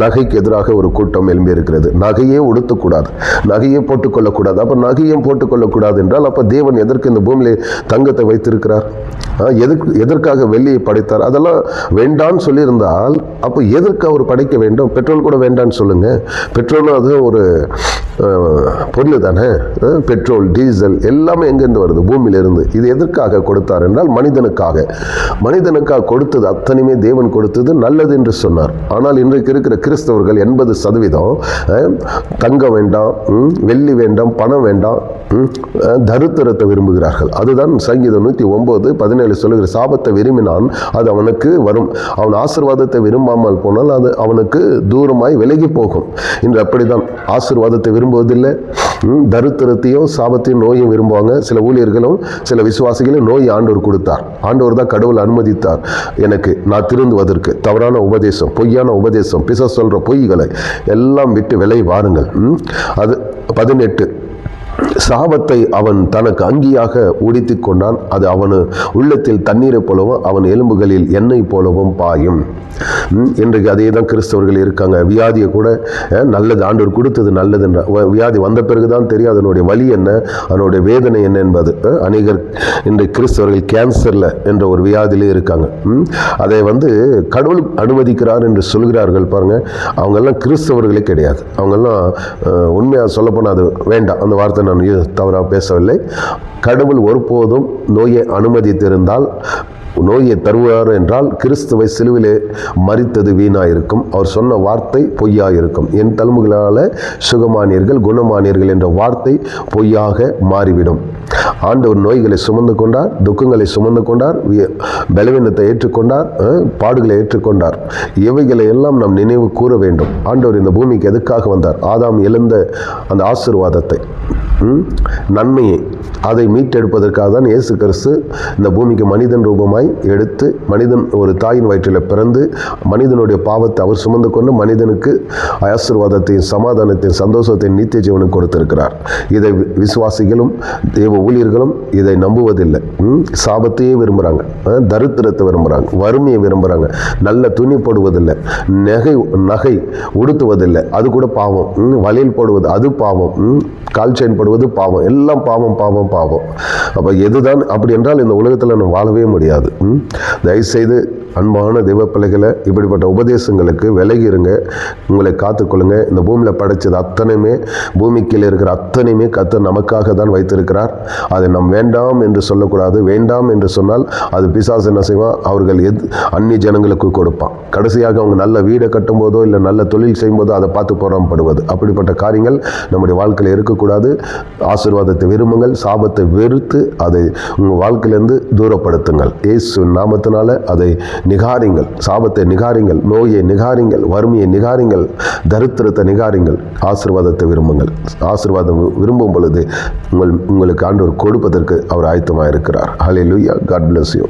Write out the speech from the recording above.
நகைக்கு எதிராக ஒரு கூட்டம் எழும்பி இருக்கிறது. நகையே உடுத்தக்கூடாது நகையே போட்டுக்கொள்ளக்கூடாது அப்போ நகையும் போட்டுக்கொள்ளக்கூடாது என்றால் அப்போ தேவன் எதற்கு இந்த பூமியில் தங்கத்தை வைத்திருக்கிறார்? எதற்கு எதற்காக வெள்ளியை படைத்தார்? அதெல்லாம் வேண்டான்னு சொல்லியிருந்தால் அப்போ எதற்கு அவர் படைக்க வேண்டும்? பெட்ரோல் கூட வேண்டான்னு சொல்லுங்க. பெட்ரோலும் அது ஒரு பொருள் தானே? பெட்ரோல் டீசல் எல்லாமே எங்கேருந்து வருது? பூமியிலிருந்து. இது எதற்காக கொடுத்தார் என்றால் மனிதனுக்காக. மனிதனுக்காக கொடுத்தது அத்தனையுமே தேவன் கொடுத்தது நல்லது என்று சொன்னார். ஆனால் இன்றைக்கு இருக்கிற கிறிஸ்தவர்கள் எண்பது சதவீதம் தங்கம் வேண்டாம் வெள்ளி வேண்டாம் பணம் வேண்டாம் தருத்திரத்தை விரும்புகிறார்கள். அதுதான் சங்கீதம் நூற்றி ஒம்பது பதினேழு சொல்லுகிற சாபத்தை விரும்பினான் அது அவனுக்கு வரும். அவன் ஆசிர்வாதத்தை விரும்பாமல் போனால் அது அவனுக்கு தூரமாய் விலகி போகும். இன்று அப்படிதான் ஆசிர்வாதத்தை விரும்புவதில்லை. தருத்திரத்தையும் சாபத்தையும் நோயும் விரும்புவாங்க. சில ஊழியர்களும் சில விசுவாசிகளும் நோய் ஆண்டவர் கொடுத்தார். ஆண்டவர் தான் கடவுள் அனுமதித்தார். எனக்கு நான் திருந்துவதற்கு தவறான உபதேசம் பொய்யான உபதேசம் பிச சொல்கிற பொய்களை எல்லாம் விட்டு விலை வாருங்கள். அது பதினெட்டு. சாபத்தை அவன் தனக்கு அங்கியாக உடித்து கொண்டான். அது அவனு உள்ளத்தில் தண்ணீரை போலவும் அவன் எலும்புகளில் எண்ணெய் போலவும் பாயும். இன்றைக்கு அதே தான் கிறிஸ்தவர்கள் இருக்காங்க. வியாதியை கூட நல்லது ஆண்டவர் கொடுத்தது நல்லதுன்ற வ- வியாதி வந்த பிறகு தான் தெரியும். அதனுடைய வலி என்ன? அதனுடைய வேதனை என்ன என்பது அநேகர் இன்றைக்கு கிறிஸ்தவர்கள் கேன்சரில் என்ற ஒரு வியாதியிலே இருக்காங்க. அதை வந்து கடவுள் அனுமதிக்கிறார் என்று சொல்கிறார்கள் பாருங்கள் அவங்கெல்லாம் கிறிஸ்தவர்களே கிடையாது. அவங்கெல்லாம் உண்மையாக சொல்லப்போனால் அது வேண்டாம். அந்த வார்த்தை நான் தவறாக பேசவில்லை. கடவுள் ஒருபோதும் நோயை அனுமதித்திருந்தால் நோயை தருவார் என்றால் கிறிஸ்துவை சிலுவிலே மறித்தது வீணாயிருக்கும். அவர் சொன்ன வார்த்தை பொய்யாயிருக்கும். என் தழும்புகளால் சுகமானீர்கள் குணமானீர்கள் என்ற வார்த்தை பொய்யாக மாறிவிடும். ஆண்டவர் நோய்களை சுமந்து கொண்டார் துக்கங்களை சுமந்து கொண்டார் பலவீனத்தை ஏற்றுக்கொண்டார் பாடுகளை ஏற்றுக்கொண்டார். இவைகளை எல்லாம் நாம் நினைவு கூற வேண்டும். ஆண்டவர் இந்த பூமிக்கு எதுக்காக வந்தார்? ஆதாம் எழுந்த அந்த ஆசிர்வாதத்தை. நன்மையை அதை மீட்டெடுப்பதற்காக தான் இயேசு கிறிஸ்து இந்த பூமிக்கு மனிதன் ரூபமாய் எடுத்து மனிதன் ஒரு தாயின் வயிற்றில் பிறந்து மனிதனுடைய பாவத்தை அவர் சுமந்து கொண்டு மனிதனுக்கு ஆசீர்வாதத்தையும் சமாதானத்தையும் சந்தோஷத்தையும் நித்திய ஜீவனும் கொடுத்திருக்கிறார். இதை விசுவாசிகளும் தேவ ஊழியர்களும் இதை நம்புவதில்லை. சாபத்தையே விரும்புகிறாங்க தரித்திரத்தை விரும்புகிறாங்க வறுமையை விரும்புகிறாங்க நல்ல துணி போடுவதில்லை. நகை நகை உடுத்துவதில்லை. அது கூட பாவம். வளையல் போடுவது அது பாவம். கால் செயின் போடுவது பாவம். எல்லாம் பாவம் பாவம். பாவம் அப்போ எதுதான்? அப்படி என்றால் இந்த உலகத்தில் நம்ம வாழவே முடியாது. தயவுசெய்து அன்பான தெய்வ பிள்ளைகளை இப்படிப்பட்ட உபதேசங்களுக்கு விலகி இருங்க உங்களை காத்துக்கொள்ளுங்க. இந்த பூமியில் படைச்சது அத்தனையுமே பூமிக்கில் இருக்கிற அத்தனையுமே கத்தர் நமக்காக தான் வைத்திருக்கிறார். அதை நாம் வேண்டாம் என்று சொல்லக்கூடாது. வேண்டாம் என்று சொன்னால் அது பிசாசு என்ன செய்வான் அவர்கள் எது அந்நிய ஜனங்களுக்கு கொடுப்பான் கடைசியாக அவங்க நல்ல வீடை கட்டும்போதோ இல்லை நல்ல தொழில் செய்யும்போதோ அதை பார்த்து போராமப்படுவது அப்படிப்பட்ட காரியங்கள் நம்முடைய வாழ்க்கையில் இருக்கக்கூடாது. ஆசீர்வாதத்தை விரும்புங்கள். சாபத்தை வெறுத்து அதை உங்கள் வாழ்க்கையிலேருந்து தூரப்படுத்துங்கள். இயேசு நாமத்தினால அதை நிகாரிங்கள் சாபத்தை நிகாரிங்கள் நோயை நிகாரிங்கள் வறுமையை நிகாரிங்கள் தரித்திரத்தை நிகாரிங்கள். ஆசீர்வாதத்தை விரும்புங்கள். ஆசீர்வாதம் விரும்பும் பொழுது உங்கள் உங்களுக்கு ஆண்டவர் கொடுப்பதற்கு அவர் ஆயத்தமாக இருக்கிறார் ஹalleluya காட் பிளஸ் யூ